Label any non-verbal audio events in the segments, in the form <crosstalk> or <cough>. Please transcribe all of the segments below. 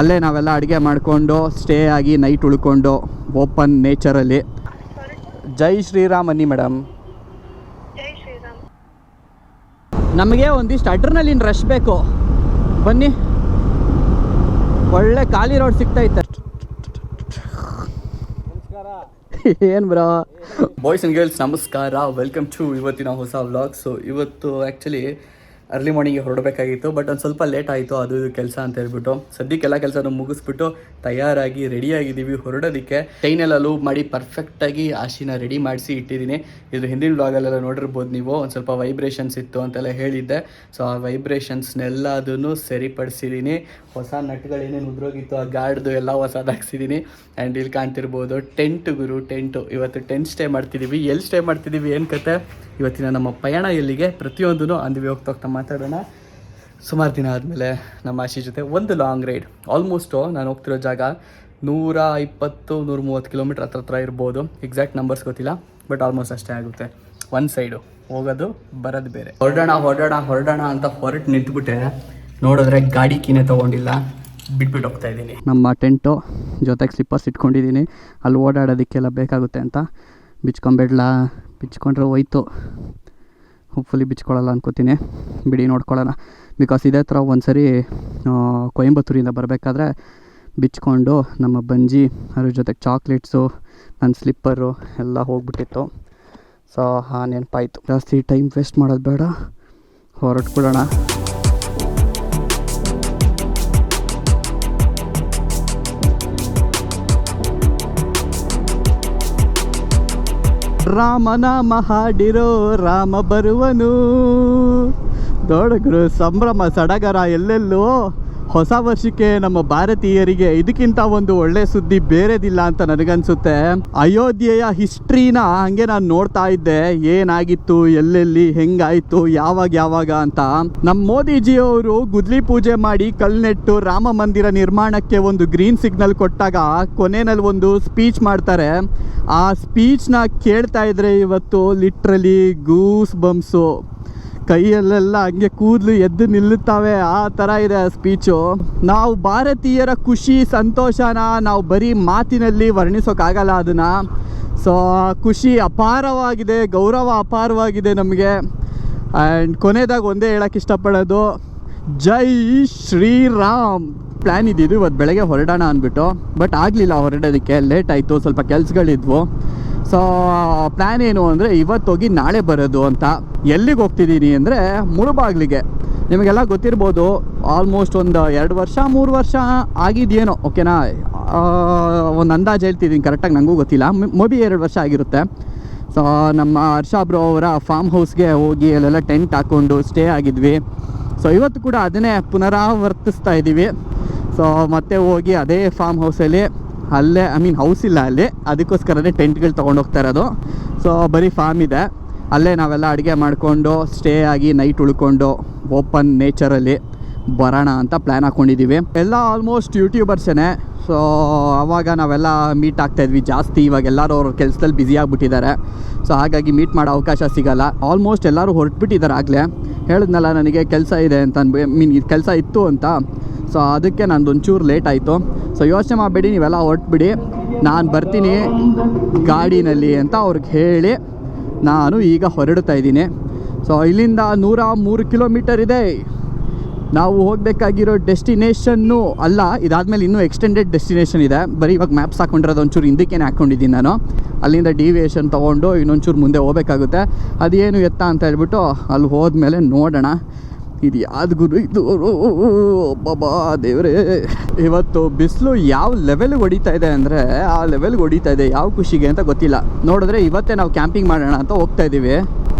ಅಲ್ಲೇ ನಾವೆಲ್ಲ ಅಡುಗೆ ಮಾಡಿಕೊಂಡು ಸ್ಟೇ ಆಗಿ ನೈಟ್ ಉಳ್ಕೊಂಡು ಓಪನ್ ನೇಚರಲ್ಲಿ ಜೈ ಶ್ರೀರಾಮ್ ಅನ್ನಿ ಮೇಡಮ್ ಜೈ ಶ್ರೀರಾಮ್. ನಮಗೆ ಒಂದಿಷ್ಟು ಅಡ್ರಿನಲಿನ್ ರಶ್ ಬೇಕು. ಬನ್ನಿ. ಒಳ್ಳೆ ಖಾಲಿ ರೋಡ್ ಸಿಗ್ತೈತೆ ಏನು ಬ್ರೋ ಬಾಯ್ಸ್ ಆ್ಯಂಡ್ ಗರ್ಲ್ಸ್ ನಮಸ್ಕಾರ. ವೆಲ್ಕಮ್ ಟು ಇವತ್ತಿನ ಹೊಸ ವ್ಲಾಗ್ ಸೊ ಇವತ್ತು ಆ್ಯಕ್ಚುಲಿ ಅರ್ಲಿ ಮಾರ್ನಿಂಗ್ ಹೊರಡಬೇಕಾಗಿತ್ತು ಬಟ್ ಒಂದು ಸ್ವಲ್ಪ ಲೇಟ್ ಆಯಿತು, ಅದು ಕೆಲಸ ಅಂತ ಹೇಳ್ಬಿಟ್ಟು. ಸದ್ಯಕ್ಕೆಲ್ಲ ಕೆಲಸನೂ ಮುಗಿಸ್ಬಿಟ್ಟು ತಯಾರಾಗಿ ರೆಡಿಯಾಗಿದ್ದೀವಿ ಹೊರಡೋದಕ್ಕೆ. ಟ್ರೈನೆಲ್ಲ ಲೂಪ್ ಮಾಡಿ ಪರ್ಫೆಕ್ಟಾಗಿ ಆಶಿನ ರೆಡಿ ಮಾಡಿಸಿ ಇಟ್ಟಿದ್ದೀನಿ. ಇದು ಹಿಂದಿನ ಬ್ಲಾಗಲ್ಲೆಲ್ಲ ನೋಡಿರ್ಬೋದು ನೀವು, ಒಂದು ಸ್ವಲ್ಪ ವೈಬ್ರೇಷನ್ಸ್ ಇತ್ತು ಅಂತೆಲ್ಲ ಹೇಳಿದ್ದೆ. ಸೊ ಆ ವೈಬ್ರೇಷನ್ಸ್ನೆಲ್ಲ ಅದನ್ನು ಸರಿಪಡಿಸಿದ್ದೀನಿ. ಹೊಸ ನಟ್ಗಳೇನೇನು ಉದ್ರೋಗಿತ್ತು, ಆ ಗಾರ್ಡ್ದು ಎಲ್ಲ ಹೊಸದಾಗ್ಸಿದ್ದೀನಿ ಆ್ಯಂಡ್ ಇಲ್ಲಿ ಕಾಣ್ತಿರ್ಬೋದು ಟೆಂಟ್ ಗುರು ಟೆಂಟು ಇವತ್ತು ಟೆಂಟ್ ಸ್ಟೇ ಮಾಡ್ತಿದ್ದೀವಿ ಎಲ್ಲಿ ಸ್ಟೇ ಮಾಡ್ತಿದ್ದೀವಿ ಏನು ಕತೆ? ಇವತ್ತಿನ ನಮ್ಮ ಪಯಣ ಎಲ್ಲಿಗೆ? ಪ್ರತಿಯೊಂದೂ ಅಂದ್ವಿ ಹೋಗ್ತಾ ಹೋಗ್ತಾ ಮಾತಾಡೋಣ. ಸುಮಾರು ದಿನ ಆದಮೇಲೆ ನಮ್ಮ ಆಶಿ ಜೊತೆ ಒಂದು ಲಾಂಗ್ ರೈಡ್ ಆಲ್ಮೋಸ್ಟು ನಾನು ಹೋಗ್ತಿರೋ ಜಾಗ ನೂರ ಇಪ್ಪತ್ತು ನೂರ ಮೂವತ್ತು ಕಿಲೋಮೀಟ್ರ್ ಹತ್ರ ಹತ್ರ ಇರ್ಬೋದು. ಎಕ್ಸಾಕ್ಟ್ ನಂಬರ್ಸ್ ಗೊತ್ತಿಲ್ಲ ಬಟ್ ಆಲ್ಮೋಸ್ಟ್ ಅಷ್ಟೇ ಆಗುತ್ತೆ. ಒಂದು ಸೈಡು ಹೋಗೋದು, ಬರೋದು ಬೇರೆ. ಹೊರಡೋಣ ಹೊರಡೋಣ ಹೊರಡೋಣ ಅಂತ ಹೊರಟು ನಿಂತ್ಬಿಟ್ಟೆ. ನೋಡಿದ್ರೆ ಗಾಡಿ ಕೀನೇ ತೊಗೊಂಡಿಲ್ಲ. ಬಿಟ್ಬಿಟ್ಟು ಹೋಗ್ತಾ ಇದ್ದೀನಿ. ನಮ್ಮ ಟೆಂಟು ಜೊತೆಗೆ ಸ್ಲಿಪ್ಪರ್ಸ್ ಇಟ್ಕೊಂಡಿದ್ದೀನಿ. ಅಲ್ಲಿ ಓಡಾಡೋದಕ್ಕೆಲ್ಲ ಬೇಕಾಗುತ್ತೆ ಅಂತ. ಬಿಚ್ಕೊಂಬೇಡ್ಲಾ, ಬಿಚ್ಕೊಂಡ್ರೆ ಹೋಯ್ತು. ಹೋಪ್ಫುಲಿ ಬಿಚ್ಕೊಳ್ಳಲ್ಲ ಅನ್ಕೋತೀನಿ. ಬಿಡಿ ನೋಡ್ಕೊಳ್ಳೋಣ. ಬಿಕಾಸ್ ಇದೇ ಥರ ಒಂದು ಸರಿ ಕೊಯಂಬತ್ತೂರಿಂದ ಬರಬೇಕಾದ್ರೆ ಬಿಚ್ಕೊಂಡು ನಮ್ಮ ಬಂಜಿ, ಅದ್ರ ಜೊತೆಗೆ ಚಾಕ್ಲೇಟ್ಸು ನನ್ನ ಸ್ಲಿಪ್ಪರು ಎಲ್ಲ ಹೋಗ್ಬಿಟ್ಟಿತ್ತು. ಸೊ ಹಾಂ ನೆನಪಾಯಿತು. ಜಾಸ್ತಿ ಟೈಮ್ ವೇಸ್ಟ್ ಮಾಡೋದು ಬೇಡ. ಹೊರಟ್ಬಿಡೋಣ. ರಾಮನಾಮ ಹಾಡಿರೋ ರಾಮ ಬರುವನು. ದೊಡಗರು ಸಂಭ್ರಮ ಸಡಗರ ಎಲ್ಲೆಲ್ಲೋ ಹೊಸ ವರ್ಷಕ್ಕೆ ನಮ್ಮ ಭಾರತೀಯರಿಗೆ ಇದಕ್ಕಿಂತ ಒಂದು ಒಳ್ಳೆ ಸುದ್ದಿ ಬೇರೆದಿಲ್ಲ ಅಂತ ನನಗನ್ಸುತ್ತೆ. ಅಯೋಧ್ಯೆಯ ಹಿಸ್ಟ್ರಿನ ಹಂಗೆ ನಾನು ನೋಡ್ತಾ ಇದ್ದೆ. ಏನಾಗಿತ್ತು, ಎಲ್ಲೆಲ್ಲಿ, ಹೆಂಗಾಯ್ತು, ಯಾವಾಗ ಯಾವಾಗ ಅಂತ. ನಮ್ಮ ಮೋದಿಜಿಯವರು ಗುದ್ಲಿ ಪೂಜೆ ಮಾಡಿ ಕಲ್ನೆಟ್ಟು ರಾಮ ಮಂದಿರ ನಿರ್ಮಾಣಕ್ಕೆ ಒಂದು ಗ್ರೀನ್ ಸಿಗ್ನಲ್ ಕೊಟ್ಟಾಗ ಕೊನೆಯಲ್ಲಿ ಒಂದು ಸ್ಪೀಚ್ ಮಾಡ್ತಾರೆ. ಆ ಸ್ಪೀಚ್ನ ಕೇಳ್ತಾ ಇದ್ರೆ ಇವತ್ತು ಲಿಟ್ರಲಿ ಗೂಸ್ ಬಂಪ್ಸು. ಕೈಯಲ್ಲೆಲ್ಲ ಹಂಗೆ ಕೂದಲು ಎದ್ದು ನಿಲ್ಲುತ್ತವೆ, ಆ ಥರ ಇದೆ ಸ್ಪೀಚು. ನಾವು ಭಾರತೀಯರ ಖುಷಿ, ಸಂತೋಷನ ನಾವು ಬರೀ ಮಾತಿನಲ್ಲಿ ವರ್ಣಿಸೋಕ್ಕಾಗಲ್ಲ ಅದನ್ನು. ಸೊ ಖುಷಿ ಅಪಾರವಾಗಿದೆ, ಗೌರವ ಅಪಾರವಾಗಿದೆ ನಮಗೆ. ಆ್ಯಂಡ್ ಕೊನೆದಾಗ ಒಂದೇ ಹೇಳಕ್ಕೆ ಇಷ್ಟಪಡೋದು, ಜೈ ಶ್ರೀರಾಮ್. ಪ್ಲ್ಯಾನ್ ಇದ್ದಿದ್ದು ಇವತ್ತು ಬೆಳಗ್ಗೆ ಹೊರಡೋಣ ಅಂದ್ಬಿಟ್ಟು ಬಟ್ ಆಗಲಿಲ್ಲ ಹೊರಡೋದಕ್ಕೆ. ಲೇಟ್ ಆಯಿತು, ಸ್ವಲ್ಪ ಕೆಲಸಗಳಿದ್ವು. ಸೊ ಪ್ಲ್ಯಾನ್ ಏನು ಅಂದರೆ ಇವತ್ತು ಹೋಗಿ ನಾಳೆ ಬರೋದು ಅಂತ. ಎಲ್ಲಿಗೆ ಹೋಗ್ತಿದ್ದೀನಿ ಅಂದರೆ ಮುಳುಬಾಗ್ಲಿಗೆ ನಿಮಗೆಲ್ಲ ಗೊತ್ತಿರ್ಬೋದು ಆಲ್ಮೋಸ್ಟ್ ಒಂದು ಎರಡು ವರ್ಷ, ಮೂರು ವರ್ಷ ಆಗಿದೆಯೇನೋ ಓಕೆನಾ ಒಂದು ಅಂದಾಜು ಹೇಳ್ತಿದ್ದೀನಿ ಕರೆಕ್ಟಾಗಿ ನನಗೂ ಗೊತ್ತಿಲ್ಲ. ಮೋಬಿ ಎರಡು ವರ್ಷ ಆಗಿರುತ್ತೆ. ಸೊ ನಮ್ಮ ಹರ್ಷ ಬ್ರೋ ಅವರ ಫಾರ್ಮ್ ಹೌಸ್ಗೆ ಹೋಗಿ ಅಲ್ಲೆಲ್ಲ ಟೆಂಟ್ ಹಾಕ್ಕೊಂಡು ಸ್ಟೇ ಆಗಿದ್ವಿ. ಸೊ ಇವತ್ತು ಕೂಡ ಅದನ್ನೇ ಪುನರಾವರ್ತಿಸ್ತಾ ಇದ್ದೀವಿ ಸೊ ಮತ್ತೆ ಹೋಗಿ ಅದೇ ಫಾರ್ಮ್ ಹೌಸಲ್ಲಿ ಅಲ್ಲೇ ಐ ಮೀನ್ ಹೌಸ್ ಇಲ್ಲ ಅಲ್ಲಿ, ಅದಕ್ಕೋಸ್ಕರನೇ ಟೆಂಟ್ಗಳು ತೊಗೊಂಡೋಗ್ತಾ ಇರೋದು. ಸೊ ಬರೀ ಫಾರ್ಮ್ ಇದೆ. ಅಲ್ಲೇ ನಾವೆಲ್ಲ ಅಡುಗೆ ಮಾಡಿಕೊಂಡು ಸ್ಟೇ ಆಗಿ ನೈಟ್ ಉಳ್ಕೊಂಡು ಓಪನ್ ನೇಚರಲ್ಲಿ ಬರೋಣ ಅಂತ ಪ್ಲ್ಯಾನ್ ಹಾಕ್ಕೊಂಡಿದ್ದೀವಿ ಎಲ್ಲ ಆಲ್ಮೋಸ್ಟ್ ಯೂಟ್ಯೂಬರ್ಸೇ ಸೊ ಅವಾಗ ನಾವೆಲ್ಲ ಮೀಟ್ ಆಗ್ತಾಯಿದ್ವಿ ಜಾಸ್ತಿ. ಇವಾಗ ಎಲ್ಲರೂ ಅವ್ರ ಕೆಲಸದಲ್ಲಿ ಬ್ಯುಸಿ ಆಗಿಬಿಟ್ಟಿದ್ದಾರೆ. ಸೊ ಹಾಗಾಗಿ ಮೀಟ್ ಮಾಡೋ ಅವಕಾಶ ಸಿಗಲ್ಲ. ಆಲ್ಮೋಸ್ಟ್ ಎಲ್ಲರೂ ಹೊರಟ್ಬಿಟ್ಟಿದ್ದಾರೆ ಆಗಲೇ. ಹೇಳಿದ್ನಲ್ಲ, ನನಗೆ ಕೆಲಸ ಇದೆ ಅಂತ ಅನ್ಬಿ ಮೀನ್ ಕೆಲಸ ಇತ್ತು ಅಂತ. ಸೊ ಅದಕ್ಕೆ ನಂದು ಒಂಚೂರು ಲೇಟ್ ಆಯಿತು. ಸೊ ಯೋಚನೆ ಮಾಡಬೇಡಿ, ನೀವೆಲ್ಲ ಹೊರಟ್ಬಿಡಿ. ನಾನು ಬರ್ತೀನಿ ಗಾಡಿನಲ್ಲಿ ಅಂತ ಅವ್ರಿಗೆ ಹೇಳಿ ನಾನು ಈಗ ಹೊರಡ್ತಾ ಇದ್ದೀನಿ. ಸೊ ಇಲ್ಲಿಂದ ನೂರ ಮೂರು ಕಿಲೋಮೀಟರ್ ಇದೆ. ನಾವು ಹೋಗಬೇಕಾಗಿರೋ ಡೆಸ್ಟಿನೇಷನ್ನು ಅಲ್ಲ, ಇದಾದಮೇಲೆ ಇನ್ನೂ ಎಕ್ಸ್ಟೆಂಡೆಡ್ ಡೆಸ್ಟಿನೇಷನ್ ಇದೆ. ಬರೀ ಇವಾಗ ಮ್ಯಾಪ್ಸ್ ಹಾಕ್ಕೊಂಡಿರೋದು ಒಂಚೂರು ಹಿಂದಕ್ಕೇನೆ ಹಾಕ್ಕೊಂಡಿದ್ದೀನಿ ನಾನು. ಅಲ್ಲಿಂದ ಡಿವಿಯೇಷನ್ ತೊಗೊಂಡು ಇನ್ನೊಂಚೂರು ಮುಂದೆ ಹೋಗಬೇಕಾಗುತ್ತೆ. ಅದೇನು ಎತ್ತ ಅಂತ ಹೇಳ್ಬಿಟ್ಟು ಅಲ್ಲಿ ಹೋದ್ಮೇಲೆ ನೋಡೋಣ. ಇದು ಯಾವ್ದು ಗುರು ಇದು ಬಾಬಾ ದೇವರೇ. ಇವತ್ತು ಬಿಸಿಲು ಯಾವ ಲೆವೆಲ್ಗೆ ಹೊಡಿತಾ ಇದೆ ಅಂದರೆ ಆ ಲೆವೆಲ್ಗೆ ಹೊಡಿತಾ ಇದೆ ಯಾವ ಖುಷಿಗೆ ಅಂತ ಗೊತ್ತಿಲ್ಲ. ನೋಡಿದ್ರೆ ಇವತ್ತೇ ನಾವು ಕ್ಯಾಂಪಿಂಗ್ ಮಾಡೋಣ ಅಂತ ಹೋಗ್ತಾ ಇದ್ದೀವಿ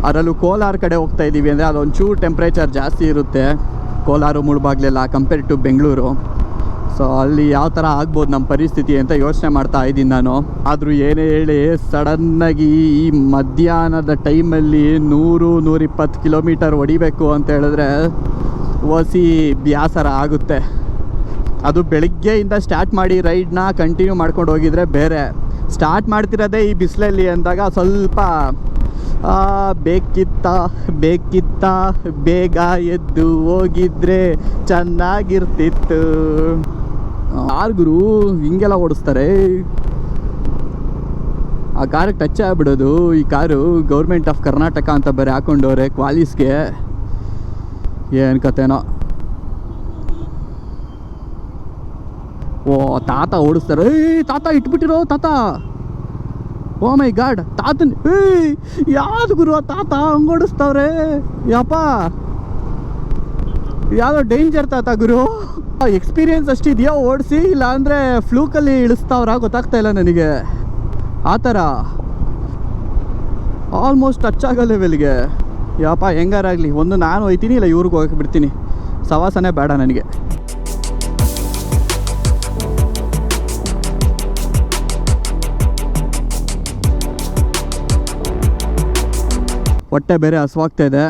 ಅದರಲ್ಲೂ ಕೋಲಾರ ಕಡೆ ಹೋಗ್ತಾ ಇದ್ದೀವಿ ಅಂದರೆ ಅದೊಂಚೂರು ಟೆಂಪ್ರೇಚರ್ ಜಾಸ್ತಿ ಇರುತ್ತೆ. ಕೋಲಾರ ಮುಳುಬಾಗ್ಲೆಲ್ಲ ಕಂಪೇರ್ ಟು ಬೆಂಗಳೂರು. ಸೊ ಅಲ್ಲಿ ಯಾವ ಥರ ಆಗ್ಬೋದು ನಮ್ಮ ಪರಿಸ್ಥಿತಿ ಅಂತ ಯೋಚನೆ ಮಾಡ್ತಾ ಇದ್ದೀನಿ ನಾನು. ಆದರೂ ಏನೇ ಹೇಳಿ ಸಡನ್ನಾಗಿ ಈ ಮಧ್ಯಾಹ್ನದ ಟೈಮಲ್ಲಿ ನೂರು, ನೂರಿಪ್ಪತ್ತು ಕಿಲೋಮೀಟರ್ ಹೊಡಿಬೇಕು ಅಂತ ಹೇಳಿದ್ರೆ ಒಸಿ ಬ್ಯಾಸರ ಆಗುತ್ತೆ. ಅದು ಬೆಳಗ್ಗೆಯಿಂದ ಸ್ಟಾರ್ಟ್ ಮಾಡಿ ರೈಡ್ನ ಕಂಟಿನ್ಯೂ ಮಾಡ್ಕೊಂಡು ಹೋಗಿದ್ರೆ ಬೇರೆ. ಸ್ಟಾರ್ಟ್ ಮಾಡ್ತಿರೋದೇ ಈ ಬಿಸಿಲಲ್ಲಿ ಅಂದಾಗ ಸ್ವಲ್ಪ ಬೇಕಿತ್ತ ಬೇಕಿತ್ತ ಬೇಗ ಎದ್ದು ಹೋಗಿದ್ರೆ ಚೆನ್ನಾಗಿರ್ತಿತ್ತು. ಕಾರ್ ಗುರು ಹಿಂಗೆಲ್ಲ ಓಡಿಸ್ತಾರೆ. ಆ ಕಾರಿಗೆ ಟಚ್ ಆಗ್ಬಿಡೋದು. ಈ ಕಾರು ಗೌರ್ಮೆಂಟ್ ಆಫ್ ಕರ್ನಾಟಕ ಅಂತ ಬೇರೆ ಹಾಕೊಂಡವ್ರೆ ಕ್ವಾಲಿಸ್ಗೆ. ಏನು ಕತೆನೋ. ಓ, ತಾತ ಓಡಿಸ್ತಾರೆ. ಏಯ್ ತಾತ ಇಟ್ಬಿಟ್ಟಿರೋ, ತಾತ. ಓ ಮೈ ಗಾಡ್, ತಾತನ್ ಏಯ್ ಯಾವ್ದು ಗುರು ತಾತ? ಹಂಗೆ ಓಡಿಸ್ತಾವ್ರೆ. ಯಪ್ಪ ಯಾವುದೋ ಡೇಂಜರ್ ತಾತ ಗುರು. ಎಕ್ಸ್ಪೀರಿಯನ್ಸ್ ಅಷ್ಟಿದೆಯಾ? ಓಡಿಸಿ ಇಲ್ಲ ಅಂದರೆ ಫ್ಲೂಕಲ್ಲಿ ಇಳಿಸ್ತಾವ್ರ? ಗೊತ್ತಾಗ್ತಾ ಇಲ್ಲ ನನಗೆ. ಆ ಥರ. ಆಲ್ಮೋಸ್ಟ್ ಟಚ್ ಆಗೋ ಲೆವೆಲ್ಗೆ ಯಾಪ ಹೆಂಗಾರಾಗಲಿ ಒಂದು ನಾನು ಹೋಯ್ತೀನಿ, ಇಲ್ಲ ಇವ್ರಿಗೆ ಹೋಗಕ್ಕೆ ಬಿಡ್ತೀನಿ. ಸವಾಸನೇ ಬೇಡ ನನಗೆ. ಹೊಟ್ಟೆ ಬೇರೆ ಹಸುವಾಗ್ತಾ ಇದೆ.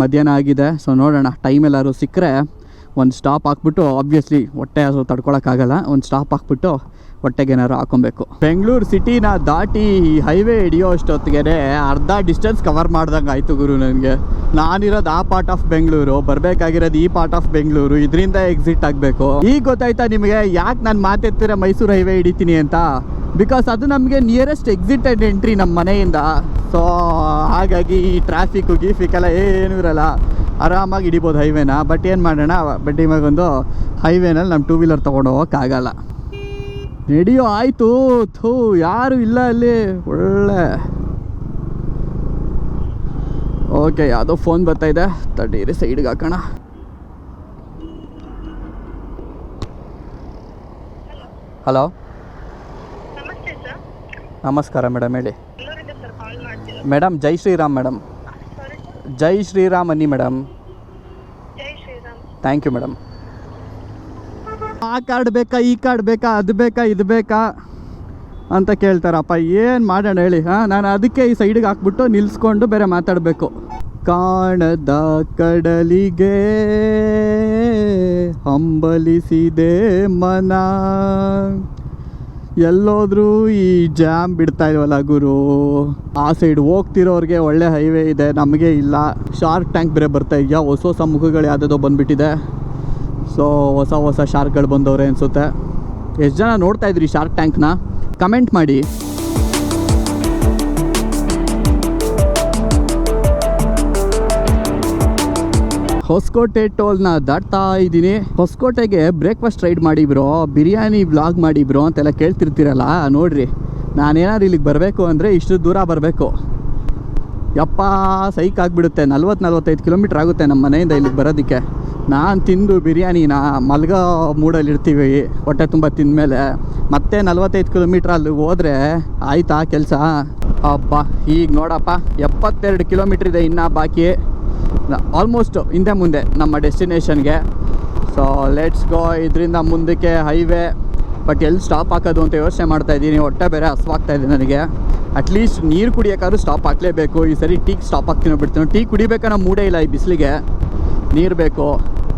ಮಧ್ಯಾಹ್ನ ಆಗಿದೆ. ಸೊ ನೋಡೋಣ. ಟೈಮ್ ಎಲ್ಲರೂ ಸಿಕ್ಕರೆ ಒಂದು ಸ್ಟಾಪ್ ಹಾಕ್ಬಿಟ್ಟು ಆಬ್ವಿಯಸ್ಲಿ ಹೊಟ್ಟೆ ಅದು ತಡ್ಕೊಳಕ್ಕಾಗಲ್ಲ. ಒಂದು ಸ್ಟಾಪ್ ಹಾಕ್ಬಿಟ್ಟು ಹೊಟ್ಟೆಗೆ ಏನಾರು ಹಾಕೊಬೇಕು ಬೆಂಗಳೂರು ಸಿಟಿನ ದಾಟಿ ಈ ಹೈವೇ ಹಿಡಿಯೋ ಅಷ್ಟೊತ್ತಿಗೆ ಅರ್ಧ ಡಿಸ್ಟೆನ್ಸ್ ಕವರ್ ಮಾಡ್ದಂಗೆ ಆಯಿತು ಗುರು ನನಗೆ. ನಾನಿರೋದು ಆ ಪಾರ್ಟ್ ಆಫ್ ಬೆಂಗಳೂರು, ಬರಬೇಕಾಗಿರೋದು ಈ ಪಾರ್ಟ್ ಆಫ್ ಬೆಂಗಳೂರು, ಇದರಿಂದ ಎಕ್ಸಿಟ್ ಆಗಬೇಕು. ಈಗ ಗೊತ್ತಾಯ್ತಾ ನಿಮಗೆ ಯಾಕೆ ನಾನು ಮಾತೆತ್ತಿರ ಮೈಸೂರು ಹೈವೇ ಹಿಡಿತೀನಿ ಅಂತ? ಬಿಕಾಸ್ ಅದು ನಮಗೆ ನಿಯರೆಸ್ಟ್ ಎಕ್ಸಿಟ್ ಆ್ಯಂಡ್ ಎಂಟ್ರಿ ನಮ್ಮ ಮನೆಯಿಂದ. ಸೊ ಹಾಗಾಗಿ ಈ ಟ್ರಾಫಿಕ್ಕು ಗೀಫಿಕ್ಕೆಲ್ಲ ಏನೂ ಇರಲ್ಲ. ಆರಾಮಾಗಿ ಹಿಡಿಬೋದು ಹೈವೇನ ಬಟ್ ಏನು ಮಾಡೋಣ ಬಟ್ ಇವಾಗೊಂದು ಹೈವೇನಲ್ಲಿ ನಮ್ಮ ಟೂ ವೀಲರ್ ತೊಗೊಂಡು ಹೋಗೋಕ್ಕಾಗಲ್ಲ. ನಡೆಯೋ ಆಯಿತು ಥೂ ಯಾರು ಇಲ್ಲ ಅಲ್ಲಿ ಒಳ್ಳೆ. ಓಕೆ ಯಾವುದೋ ಫೋನ್ ಬರ್ತಾ ಇದೆ ತಡೀರಿ ಸೈಡ್ಗೆ ಹಾಕೋಣ. ಹಲೋ ನಮಸ್ಕಾರ ಮೇಡಮ್ ಹೇಳಿ. ಮೇಡಮ್ ಜೈ ಶ್ರೀರಾಮ್ ಮೇಡಮ್ ಜೈ ಶ್ರೀರಾಮ್ ಅನ್ನಿ ಮೇಡಮ್. Thank you madam. ಆ ಕಾರ್ಡ್ ಬೇಕಾ ಈ ಕಾರ್ಡ್ ಬೇಕಾ ಅದು ಬೇಕಾ ಇದು ಬೇಕಾ ಅಂತ ಕೇಳ್ತಾರಪ್ಪ. ಏನು ಮಾಡೋಣ ಹೇಳಿ ಹಾಂ? ನಾನು ಅದಕ್ಕೆ ಈ ಸೈಡಿಗೆ ಹಾಕ್ಬಿಟ್ಟು ನಿಲ್ಲಿಸ್ಕೊಂಡು ಬೇರೆ ಮಾತಾಡಬೇಕು. ಕಾಣದ ಕಡಲಿಗೆ ಹಂಬಲಿಸಿದೆ ಮನ. ಎಲ್ಲೋದ್ರೂ ಈ ಜಾಮ್ ಬಿಡ್ತಾ ಇದ್ವಲ್ಲ ಗುರು? ಆ ಸೈಡ್ ಹೋಗ್ತಿರೋರಿಗೆ ಒಳ್ಳೆ ಹೈವೇ ಇದೆ, ನಮಗೆ ಇಲ್ಲ. ಶಾರ್ಕ್ ಟ್ಯಾಂಕ್ ಬೇರೆ ಬರ್ತಾ ಇದೆಯಾ? ಹೊಸ ಹೊಸ ಮುಖಗಳು ಯಾವುದೋ ಬಂದುಬಿಟ್ಟಿದೆ. ಸೊ ಹೊಸ ಹೊಸ ಶಾರ್ಕ್ಗಳು ಬಂದವ್ರೆ ಅನಿಸುತ್ತೆ. ಎಷ್ಟು ಜನ ನೋಡ್ತಾ ಇದ್ರಿ ಶಾರ್ಕ್ ಟ್ಯಾಂಕ್ನ ಕಮೆಂಟ್ ಮಾಡಿ. ಹೊಸಕೋಟೆ ನ ದಾಟ್ತಾ ಇದ್ದೀನಿ. ಹೊಸಕೋಟೆಗೆ ಬ್ರೇಕ್ಫಾಸ್ಟ್ ರೈಡ್ ಮಾಡಿ ಬ್ರೋ ಬಿರಿಯಾನಿ ಬ್ಲಾಗ್ ಮಾಡಿ ಬ್ರೋ ಅಂತೆಲ್ಲ ಕೇಳ್ತಿರ್ತೀರಲ್ಲ, ನೋಡ್ರಿ. ನಾನೇನಾದ್ರು ಇಲ್ಲಿಗೆ ಬರಬೇಕು ಅಂದರೆ ಇಷ್ಟು ದೂರ ಬರಬೇಕು. ಯಪ್ಪ, ಸೈಕ್ ಆಗಿಬಿಡುತ್ತೆ. ನಲ್ವತ್ತು ನಲ್ವತ್ತೈದು ಕಿಲೋಮೀಟ್ರ್ ಆಗುತ್ತೆ ನಮ್ಮ ಮನೆಯಿಂದ ಇಲ್ಲಿಗೆ ಬರೋದಕ್ಕೆ. ನಾನು ತಿಂದು ಬಿರಿಯಾನಿನ ಮಲ್ಗೋ ಮೂಡಲ್ಲಿ ಇರ್ತೀವಿ ಹೊಟ್ಟೆ ತುಂಬ ತಿಂದಮೇಲೆ. ಮತ್ತೆ ನಲ್ವತ್ತೈದು ಕಿಲೋಮೀಟ್ರ್ ಅಲ್ಲಿ ಹೋದರೆ ಆಯಿತಾ ಕೆಲಸ? ಅಬ್ಬ ಈಗ ನೋಡಪ್ಪ. ಎಪ್ಪತ್ತೆರಡು ಕಿಲೋಮೀಟ್ರ್ ಇದೆ ಇನ್ನೂ ಬಾಕಿ. ಆಲ್ಮೋಸ್ಟ್ ಹಿಂದೆ ಮುಂದೆ ನಮ್ಮ ಡೆಸ್ಟಿನೇಷನ್ಗೆ ಸೊ ಲೆಟ್ಸ್ ಗೋ ಇದರಿಂದ ಮುಂದಕ್ಕೆ ಹೈವೇ ಬಟ್ ಎಲ್ಲಿ ಸ್ಟಾಪ್ ಹಾಕೋದು ಅಂತ ಯೋಚನೆ ಮಾಡ್ತಾ ಇದ್ದೀನಿ. ಹೊಟ್ಟೆ ಬೇರೆ ಹಸ್ವಾಗ್ತಾ ಇದೆ ನನಗೆ. ಅಟ್ಲೀಸ್ಟ್ ನೀರು ಕುಡಿಯೋಕ್ಕಾದ್ರೂ ಸ್ಟಾಪ್ ಹಾಕಲೇಬೇಕು. ಈ ಸರಿ ಟೀಕ್ ಸ್ಟಾಪ್ ಹಾಕ್ತೀನಿ ಬಿಡ್ತೀನೋ ಟೀ ಕುಡಿಬೇಕನ್ನೋ ಮೂಡೇ ಇಲ್ಲ ಈ ಬಿಸಿಲಿಗೆ. ನೀರು ಬೇಕು.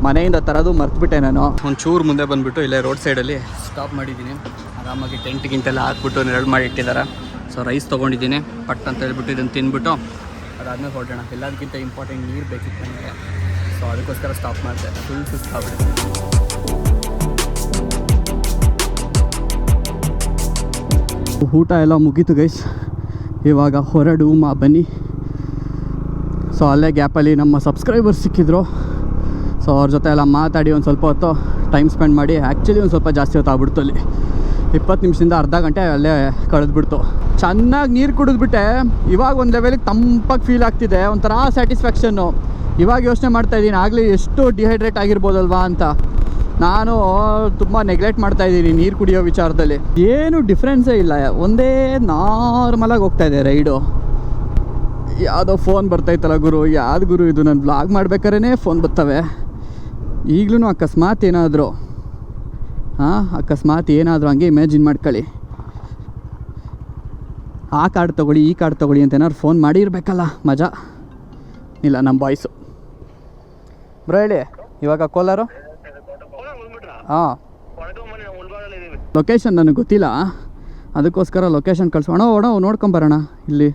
ಮನೆಯಿಂದ ತರೋದು ಮರ್ತ್ಬಿಟ್ಟೆ ನಾನು. ಒಂದು ಚೂರು ಮುಂದೆ ಬಂದುಬಿಟ್ಟು ಇಲ್ಲೇ ರೋಡ್ ಸೈಡಲ್ಲಿ ಸ್ಟಾಪ್ ಮಾಡಿದ್ದೀನಿ. ಆರಾಮಾಗಿ ಟೆಂಟ್ ಗಿಂಟೆಲ್ಲ ಹಾಕ್ಬಿಟ್ಟು ನೆರಳು ಮಾಡಿ ಇಟ್ಟಿದ್ದಾರೆ. ಸೊ ರೈಸ್ ತೊಗೊಂಡಿದ್ದೀನಿ. ಪಟ್ ಅಂತ ಹೇಳ್ಬಿಟ್ಟು ಇದನ್ನು ತಿಂದ್ಬಿಟ್ಟು ಅದಾದ್ಮೇಲೆ ಹೊರಡೋಣ. ಎಲ್ಲದಕ್ಕಿಂತ ಇಂಪಾರ್ಟೆಂಟ್ ನೀರು ಬೇಕಿತ್ತು ನನಗೆ ಸೊ ಅದಕ್ಕೋಸ್ಕರ ಸ್ಟಾಪ್ ಮಾಡಿದೆ. ಫುಲ್ ಸುಸ್ತಾಗ್ಬಿಡುತ್ತೆ ಊಟ ಎಲ್ಲ ಮುಗೀತು ಗೈಸ್ ಇವಾಗ ಹೊರಡು, ಮಾ ಬನ್ನಿ. ಸೊ ಅಲ್ಲೇ ಗ್ಯಾಪಲ್ಲಿ ನಮ್ಮ ಸಬ್ಸ್ಕ್ರೈಬರ್ಸ್ ಸಿಕ್ಕಿದ್ರು. ಸೊ ಅವ್ರ ಜೊತೆ ಎಲ್ಲ ಮಾತಾಡಿ ಒಂದು ಸ್ವಲ್ಪ ಹೊತ್ತು ಟೈಮ್ ಸ್ಪೆಂಡ್ ಮಾಡಿ. ಆ್ಯಕ್ಚುಲಿ ಒಂದು ಸ್ವಲ್ಪ ಜಾಸ್ತಿ ಹೊತ್ತು ಆಗ್ಬಿಡ್ತು ಅಲ್ಲಿ. ಇಪ್ಪತ್ತು ನಿಮಿಷದಿಂದ ಅರ್ಧ ಗಂಟೆ ಅಲ್ಲೇ ಕಳೆದ್ಬಿಡ್ತು. ಚೆನ್ನಾಗಿ ನೀರು ಕುಡಿದ್ಬಿಟ್ಟೆ. ಇವಾಗ ಒಂದು ಲೆವೆಲಿಗೆ ತಂಪಾಗಿ ಫೀಲ್ ಆಗ್ತಿದೆ. ಒಂಥರ ಸ್ಯಾಟಿಸ್ಫ್ಯಾಕ್ಷನ್ನು ಇವಾಗ ಯೋಚನೆ ಮಾಡ್ತಾ ಇದ್ದೀನಿ, ಆಗಲಿ ಎಷ್ಟು ಡಿಹೈಡ್ರೇಟ್ ಆಗಿರ್ಬೋದಲ್ವಾ ಅಂತ. ನಾನು ತುಂಬ ನೆಗ್ಲೆಕ್ಟ್ ಮಾಡ್ತಾ ಇದ್ದೀನಿ ನೀರು ಕುಡಿಯೋ ವಿಚಾರದಲ್ಲಿ. ಏನು ಡಿಫ್ರೆನ್ಸೇ ಇಲ್ಲ. ಒಂದೇ ನಾರ್ಮಲಾಗಿ ಹೋಗ್ತಾ ಇದೆ ರೈಡು. ಯಾವುದೋ ಫೋನ್ ಬರ್ತೈತಲ್ಲ ಗುರು, ಯಾವ್ದು ಗುರು ಇದು? ನಾನು ಬ್ಲಾಗ್ ಮಾಡ್ಬೇಕಾದ್ರೆ ಫೋನ್ ಬರ್ತವೆ ಈಗಲೂ ಅಕಸ್ಮಾತ್ ಏನಾದರೂ. ಹಾಂ, ಅಕಸ್ಮಾತ್ ಏನಾದರೂ ಹಂಗೆ ಇಮ್ಯಾಜಿನ್ ಮಾಡ್ಕೊಳ್ಳಿ. ಆ ಕಾರ್ಡ್ ತೊಗೊಳ್ಳಿ, ಈ ಕಾರ್ಡ್ ತೊಗೊಳ್ಳಿ ಅಂತ ಏನಾದ್ರು ಫೋನ್ ಮಾಡಿರಬೇಕಲ್ಲ ಮಜಾ. ಇಲ್ಲ ನಮ್ಮ ಬಾಯ್ಸು ಬ್ರೋ ಹೇಳಿ, ಇವಾಗ ಕೋಲಾರು? ಹಾಂ. ಲೊಕೇಶನ್ ನನಗೆ ಗೊತ್ತಿಲ್ಲ. ಅದಕ್ಕೋಸ್ಕರ ಲೊಕೇಶನ್ ಕಳಿಸೋಣ ಓಣ ನೋಡ್ಕೊಂಬರೋಣ ಇಲ್ಲಿ.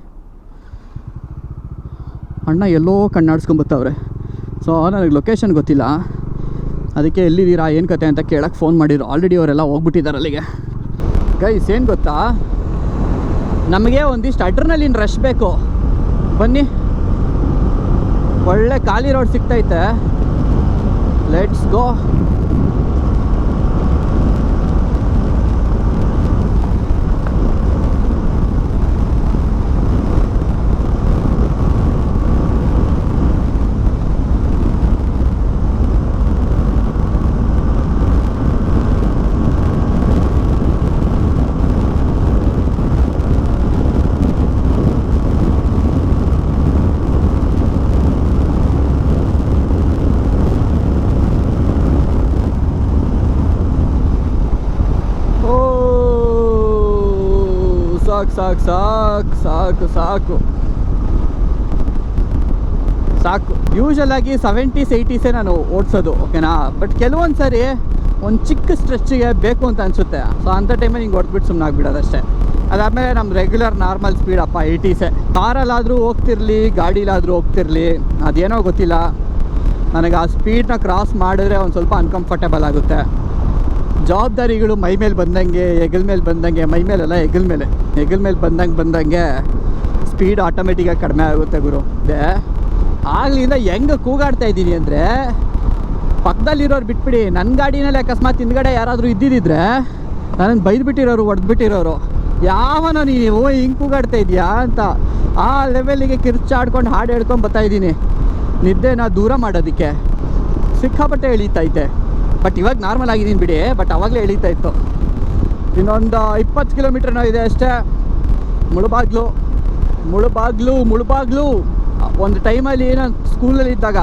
ಅಣ್ಣ ಎಲ್ಲೋ ಕಣ್ಣಾಡ್ಸ್ಕೊಂಬತ್ತವ್ರೆ ಸೊ ನನಗೆ ಲೊಕೇಶನ್ ಗೊತ್ತಿಲ್ಲ. ಅದಕ್ಕೆ ಎಲ್ಲಿದ್ದೀರಾ, ಏನು ಕತೆ ಅಂತ ಕೇಳೋಕ್ಕೆ ಫೋನ್ ಮಾಡಿದ್ರು. ಆಲ್ರೆಡಿ ಅವರೆಲ್ಲ ಹೋಗ್ಬಿಟ್ಟಿದ್ದಾರೆ ಅಲ್ಲಿಗೆ. ಗೈಸ್ ಏನು ಗೊತ್ತಾ? ನಮಗೆ ಒಂದಿಷ್ಟು ಅಡ್ರನಲ್ಲಿನ ರಶ್ ಬೇಕು. ಬನ್ನಿ. ಒಳ್ಳೆ ಖಾಲಿ ರೋಡ್ ಸಿಗ್ತೈತೆ. ಲೆಟ್ಸ್ ಗೋ ಓ ಸಾಕು ಸಾಕು ಸಾಕು ಸಾಕು ಸಾಕು. ಸಾಕು. ಯೂಶಲ್ ಆಗಿ ಸೆವೆಂಟೀಸ್ ಏಯ್ಟೀಸೇ ನಾನು ಓಡಿಸೋದು ಓಕೆನಾ ಬಟ್ ಕೆಲವೊಂದು ಸರಿ ಒಂದು ಚಿಕ್ಕ ಸ್ಟ್ರೆಚ್ಗೆ ಬೇಕು ಅಂತ ಅನಿಸುತ್ತೆ. ಸೊ ಅಂಥ ಟೈಮಲ್ಲಿ ಹಿಂಗೆ ಹೊಡೆದ್ಬಿಟ್ಟು ಸುಮ್ಮನೆ ಆಗಿಬಿಡೋದಷ್ಟೇ. ಅದಾದಮೇಲೆ ನಮ್ಮ ರೆಗ್ಯುಲರ್ ನಾರ್ಮಲ್ ಸ್ಪೀಡಪ್ಪ ಏಯ್ಟೀಸೇ ಕಾರಲ್ಲಾದರೂ ಹೋಗ್ತಿರ್ಲಿ, ಗಾಡೀಲಾದರೂ ಹೋಗ್ತಿರ್ಲಿ, ಅದೇನೋ ಗೊತ್ತಿಲ್ಲ. ನನಗೆ ಆ ಸ್ಪೀಡ್ನ ಕ್ರಾಸ್ ಮಾಡಿದ್ರೆ ಒಂದು ಸ್ವಲ್ಪ ಅನ್ಕಂಫರ್ಟೇಬಲ್ ಆಗುತ್ತೆ. ಜವಾಬ್ದಾರಿಗಳು ಮೈ ಮೇಲೆ ಬಂದಂಗೆ, ಹೆಗಲ್ ಮೇಲೆ ಬಂದಂಗೆ, ಮೈ ಮೇಲೆಲ್ಲ, ಹೆಗಲ್ ಮೇಲೆ. ಹೆಗಲ್ ಮೇಲೆ ಬಂದಂಗೆ ಬಂದಂಗೆ ಸ್ಪೀಡ್ ಆಟೋಮೆಟಿಕ್ಕಾಗಿ ಕಡಿಮೆ ಆಗುತ್ತೆ ಗುರು. ಅದೇ ಆಗ್ಲಿಂದ ಹೆಂಗೆ ಕೂಗಾಡ್ತಾ ಇದ್ದೀನಿ ಅಂದರೆ, ಪಕ್ಕದಲ್ಲಿರೋರು ಬಿಟ್ಬಿಡಿ. ನನ್ನ ಗಾಡಿನಲ್ಲಿ ಅಕಸ್ಮಾತ್ ಹಿಂದ್ಗಡೆ ಯಾರಾದರೂ ಇದ್ದಿದ್ದಿದ್ರೆ ನನ್ನನ್ನು ಬೈದ್ಬಿಟ್ಟಿರೋರು ಹೊಡೆದ್ಬಿಟ್ಟಿರೋರು ಯಾವನ ನೀವು ಹಿಂಗೆ ಕೂಗಾಡ್ತಾ ಇದೆಯಾ ಅಂತ ಆ ಲೆವೆಲ್ಲಿಗೆ ಕಿರ್ಚಾಡ್ಕೊಂಡು, ಹಾಡು ಹೇಳ್ಕೊಂಡು ಬರ್ತಾ ಇದ್ದೀನಿ. ನಿದ್ದೆನ ದೂರ ಮಾಡೋದಕ್ಕೆ ಸಿಕ್ಕಾಪಟ್ಟೆ ಎಳೀತೈತೆ ಬಟ್ ಇವಾಗ ನಾರ್ಮಲ್ ಆಗಿದ್ದೀನಿ ಬಿಡಿ, ಬಟ್ ಅವಾಗಲೇ ಎಳೀತಾ ಇತ್ತು. ಇನ್ನೊಂದು ಇಪ್ಪತ್ತು ಕಿಲೋಮೀಟ್ರ್ನೋ ಇದೆ ಅಷ್ಟೇ. ಮುಳುಬಾಗ್ಲು ಮುಳುಬಾಗ್ಲು ಮುಳುಬಾಗ್ಲು. ಒಂದು ಟೈಮಲ್ಲಿ ಏನೋ ಸ್ಕೂಲಲ್ಲಿ ಇದ್ದಾಗ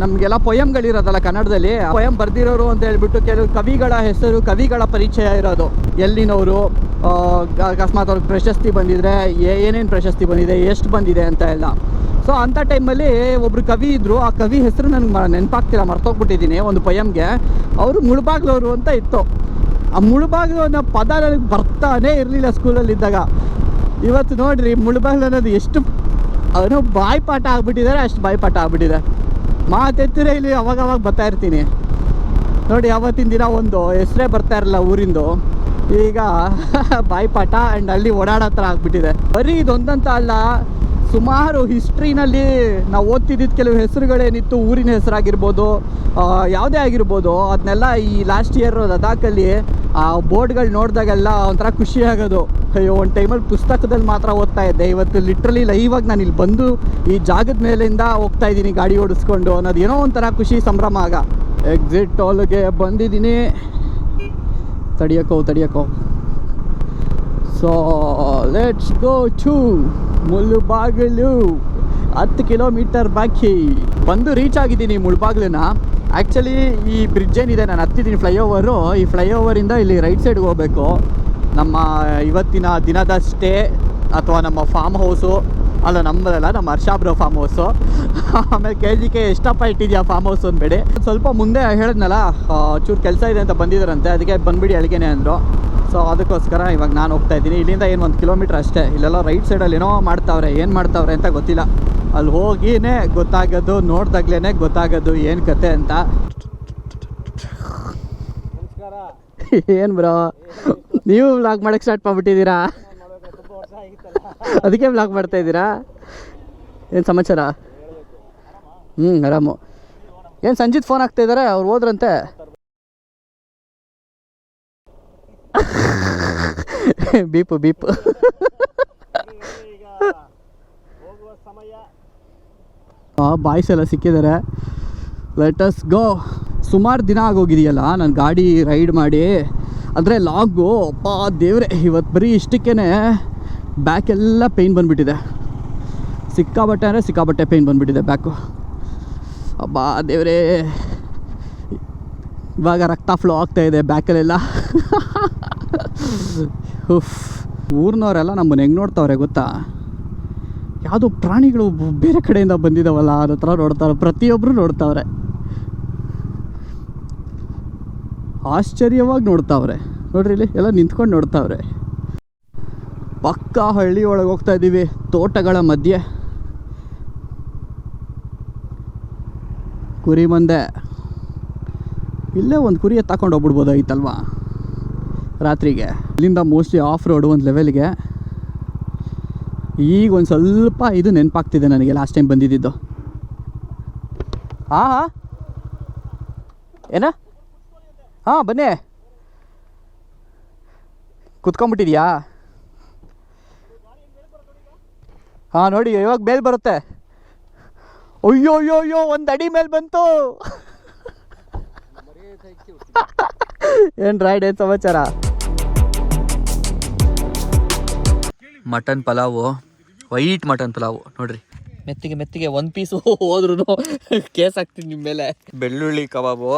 ನಮಗೆಲ್ಲ ಪೊಯಂಗಳಿರೋದಲ್ಲ ಕನ್ನಡದಲ್ಲಿ ಪೊಯಮ್ ಬರೆದಿರೋರು ಅಂತ ಹೇಳ್ಬಿಟ್ಟು ಕೆಲವು ಕವಿಗಳ ಹೆಸರು, ಕವಿಗಳ ಪರಿಚಯ ಇರೋದು. ಎಲ್ಲಿನವರು ಅಕಸ್ಮಾತ್ ಅವ್ರಿಗೆ ಪ್ರಶಸ್ತಿ ಬಂದಿದ್ರೆ ಏನೇನು ಪ್ರಶಸ್ತಿ ಬಂದಿದೆ, ಎಷ್ಟು ಬಂದಿದೆ ಅಂತ ಎಲ್ಲ. ಸೊ ಅಂಥ ಟೈಮಲ್ಲಿ ಒಬ್ರು ಕವಿ ಇದ್ದರು ಆ ಕವಿ ಹೆಸರು ನನಗೆ ನೆನಪಾಗ್ತಿಲ್ಲ, ಮರ್ತೋಗ್ಬಿಟ್ಟಿದ್ದೀನಿ ಒಂದು ಪಯಮ್ಗೆ ಅವರು ಮುಳುಬಾಗ್ಲವರು ಅಂತ ಇತ್ತು. ಆ ಮುಳುಬಾಗ್ಲು ಅನ್ನೋ ಪದ ನನಗೆ ಬರ್ತಾನೇ ಇರಲಿಲ್ಲ ಸ್ಕೂಲಲ್ಲಿದ್ದಾಗ ಇವತ್ತು ನೋಡಿರಿ, ಮುಳುಬಾಗ್ಲು ಅನ್ನೋದು ಎಷ್ಟು ಅವನು ಬಾಯ್ಪಾಠ ಆಗ್ಬಿಟ್ಟಿದ್ದಾರೆ ಅಷ್ಟು ಬಾಯ್ಪಾಠ ಆಗ್ಬಿಟ್ಟಿದೆ. ಮಾತೆತ್ತಿರೇ ಇಲ್ಲಿ ಅವಾಗವಾಗ ಬರ್ತಾಯಿರ್ತೀನಿ ನೋಡಿ, ಅವತ್ತಿನ ದಿನ ಒಂದು ಹೆಸರೇ ಬರ್ತಾ ಇರಲ್ಲ ಊರಿಂದು. ಈಗ <laughs> ಬಾಯ್ಪಾಠ ಆ್ಯಂಡ್ ಅಲ್ಲಿ ಓಡಾಡೋ ಥರ ಆಗ್ಬಿಟ್ಟಿದೆ. ಬರೀ ಇದೊಂದಂತ ಅಲ್ಲ ಸುಮಾರು ಹಿಸ್ಟ್ರಿನಲ್ಲಿ ನಾವು ಓದ್ತಿದ್ದಿದ್ದು ಕೆಲವು ಹೆಸರುಗಳೇನಿತ್ತು, ಊರಿನ ಹೆಸರಾಗಿರ್ಬೋದು ಯಾವುದೇ ಆಗಿರ್ಬೋದು ಅದನ್ನೆಲ್ಲ ಈ ಲಾಸ್ಟ್ ಇಯರ್ ಲದಾಖಲ್ಲಿ ಆ, ಬೋರ್ಡ್ಗಳು ನೋಡಿದಾಗೆಲ್ಲ ಒಂಥರ ಖುಷಿ ಆಗೋದು. ಅಯ್ಯೋ, ಒಂದು ಟೈಮಲ್ಲಿ ಪುಸ್ತಕದಲ್ಲಿ ಮಾತ್ರ ಓದ್ತಾ ಇದ್ದೆ. ಇವತ್ತು ಲಿಟ್ರಲಿ ಲೈವಾಗಿ ನಾನು ಇಲ್ಲಿ ಬಂದು ಈ ಜಾಗದ ಮೇಲಿಂದ ಹೋಗ್ತಾ ಇದ್ದೀನಿ ಗಾಡಿ ಓಡಿಸ್ಕೊಂಡು ಅನ್ನೋದು ಏನೋ ಒಂಥರ ಖುಷಿ ಸಂಭ್ರಮ ಆಗ ಎಕ್ಸಿಟ್ ಟೋಲ್ಗೆ ಬಂದಿದ್ದೀನಿ. ತಡಿಯೋಕೋ ತಡಿಯೋಕೋ so let's go to Mulbagal ಹತ್ತು ಕಿಲೋಮೀಟರ್ ಬಾಕಿ. ಬಂದು ರೀಚ್ ಆಗಿದ್ದೀನಿ ಮುಳುಬಾಗಿಲನ್ನ. ಆ್ಯಕ್ಚುಲಿ ಈ ಬ್ರಿಡ್ಜ್ ಏನಿದೆ, ನಾನು ಹತ್ತಿದ್ದೀನಿ ಫ್ಲೈಓವರು ಈ ಫ್ಲೈಓವರಿಂದ ಇಲ್ಲಿ ರೈಟ್ ಸೈಡ್ಗೆ ಹೋಗಬೇಕು. ನಮ್ಮ ಇವತ್ತಿನ ದಿನದ ಸ್ಟೇ ಅಥವಾ ನಮ್ಮ ಫಾರ್ಮ್ ಹೌಸು ಅಲ್ಲ, ನಮ್ಮದಲ್ಲ, ನಮ್ಮ ಹರ್ಷಾಬ್ರೋ ಫಾರ್ಮ್ ಹೌಸು ಆಮೇಲೆ ಕೆ ಜಿ ಕೆ ಎಷ್ಟಪ್ಪ ಇಟ್ಟಿದ್ಯಾ ಫಾರ್ಮ್ ಹೌಸ್ ಅಂದ್ಬೇಡಿ. ಸ್ವಲ್ಪ ಮುಂದೆ ಹೇಳಿದ್ನಲ್ಲ ಚೂರು ಕೆಲಸ ಇದೆ ಅಂತ ಬಂದಿದ್ದಾರಂತೆ ಅದಕ್ಕೆ ಬಂದುಬಿಡಿ ಅಳಿಗೆನೆ ಅಂದರು. ಸೊ ಅದಕ್ಕೋಸ್ಕರ ಇವಾಗ ನಾನು ಹೋಗ್ತಾ ಇದ್ದೀನಿ. ಇಲ್ಲಿಂದ ಏನು ಒಂದು ಕಿಲೋಮೀಟ್ರ್ ಅಷ್ಟೇ. ಇಲ್ಲೆಲ್ಲ ರೈಟ್ ಸೈಡಲ್ಲಿ ಏನೋ ಮಾಡ್ತಾವ್ರೆ ಏನು ಮಾಡ್ತಾವ್ರೆ ಅಂತ ಗೊತ್ತಿಲ್ಲ. ಅಲ್ಲಿ ಹೋಗಿನೇ ಗೊತ್ತಾಗೋದು ನೋಡ್ದಾಗ್ಲೇ ಗೊತ್ತಾಗೋದು ಏನು ಕತೆ ಅಂತ. ಏನು ಬ್ರೋ? ನೀವು ವ್ಲಾಗ್ ಮಾಡಕ್ಕೆ ಸ್ಟಾರ್ಟ್ ಮಾಡಿಬಿಟ್ಟಿದ್ದೀರಾ? ಅದಕ್ಕೆ ವ್ಲಾಗ್ ಮಾಡ್ತಾ ಇದ್ದೀರಾ? ಏನು ಸಮಾಚಾರ? ಹ್ಞೂ ಆರಾಮು. ಏನು ಸಂಜಿತ್ ಫೋನ್ ಆಗ್ತಾ ಇದ್ದಾರೆ ಅವ್ರು ಹೋದ್ರಂತೆ. ಬೀಪು ಬೀಪು ಬಾಯ್ಸ್ ಎಲ್ಲ ಸಿಕ್ಕಿದ್ದಾರೆ. ಲೆಟಸ್ ಗೋ ಸುಮಾರು ದಿನ ಆಗೋಗಿದೆಯಲ್ಲ, ನಾನು ಗಾಡಿ ರೈಡ್ ಮಾಡಿ. ಅಂದರೆ ಲಾಗು ಅಪ್ಪ ದೇವ್ರೆ ಇವತ್ತು ಬರೀ ಇಷ್ಟಕ್ಕೇ ಬ್ಯಾಕ್ ಎಲ್ಲ ಪೇಯ್ನ್ ಬಂದುಬಿಟ್ಟಿದೆ. ಸಿಕ್ಕಾಬಟ್ಟೆ ಅಂದರೆ ಸಿಕ್ಕಾಬಟ್ಟೆ ಪೇಯ್ನ್ ಬಂದುಬಿಟ್ಟಿದೆ ಬ್ಯಾಕು ಅಬ್ಬ ದೇವ್ರೇ, ಇವಾಗ ರಕ್ತ ಫ್ಲೋ ಆಗ್ತಾಯಿದೆ ಬ್ಯಾಕಲ್ಲೆಲ್ಲ <laughs> ಉಫ್. ಊರಿನವರೆಲ್ಲ ನಮ್ಮನ್ನ ಹೆಂಗೆ ನೋಡ್ತಾವ್ರೆ ಗೊತ್ತಾ? ಯಾವುದೋ ಪ್ರಾಣಿಗಳು ಬೇರೆ ಕಡೆಯಿಂದ ಬಂದಿದ್ದಾವಲ್ಲ ಅದ ಥರ ನೋಡ್ತಾವ್ರೆ ಪ್ರತಿಯೊಬ್ಬರು ನೋಡ್ತಾವ್ರೆ. ಆಶ್ಚರ್ಯವಾಗಿ ನೋಡ್ತಾವ್ರೆ. ನೋಡ್ರಿ ಇಲ್ಲಿ ಎಲ್ಲ ನಿಂತ್ಕೊಂಡು ನೋಡ್ತಾವ್ರೆ. ಪಕ್ಕ ಹಳ್ಳಿ ಒಳಗೆ ಹೋಗ್ತಾ ಇದ್ದೀವಿ ತೋಟಗಳ ಮಧ್ಯೆ. ಕುರಿ ಮಂದೆ. ಇಲ್ಲೇ ಒಂದು ಕುರಿ ತಗೊಂಡು ಹೋಗ್ಬಿಡ್ಬೋದಾಗಿತ್ತಲ್ವಾ? ರಾತ್ರಿಗೆ. ಇಲ್ಲಿಂದ ಮೋಸ್ಟ್ಲಿ ಆಫ್ ರೋಡು ಒಂದು ಲೆವೆಲ್ಗೆ ಈಗ ಒಂದು ಸ್ವಲ್ಪ ಇದು ನೆನಪಾಗ್ತಿದೆ ನನಗೆ ಲಾಸ್ಟ್ ಟೈಮ್ ಬಂದಿದ್ದು. ಹಾಂ ಹಾಂ ಏನ? ಹಾಂ, ಬನ್ನಿ. ಕುತ್ಕೊಂಬಿಟ್ಟಿದ್ಯಾ ಹಾಂ, ನೋಡಿ, ಇವಾಗ ಮೇಲೆ ಬರುತ್ತೆ. ಅಯ್ಯೋ ಅಯ್ಯೋ ಅಯ್ಯೋ, ಒಂದು ಅಡಿ ಮೇಲೆ ಬಂತು. <laughs> ಏನು ರೈಡ್ ಏನು ಸಮಾಚಾರ? Mutton pulao white mutton pulao ನೋಡ್ರಿ. ಮೆತ್ತಿಗೆ ಮೆತ್ತಿಗೆ ಒಂದು ಪೀಸು ಹೋದ್ರೂ ಕೇಸ್ ಹಾಕ್ತೀನಿ ನಿಮ್ಮ ಮೇಲೆ. ಬೆಳ್ಳುಳ್ಳಿ ಕಬಾಬು.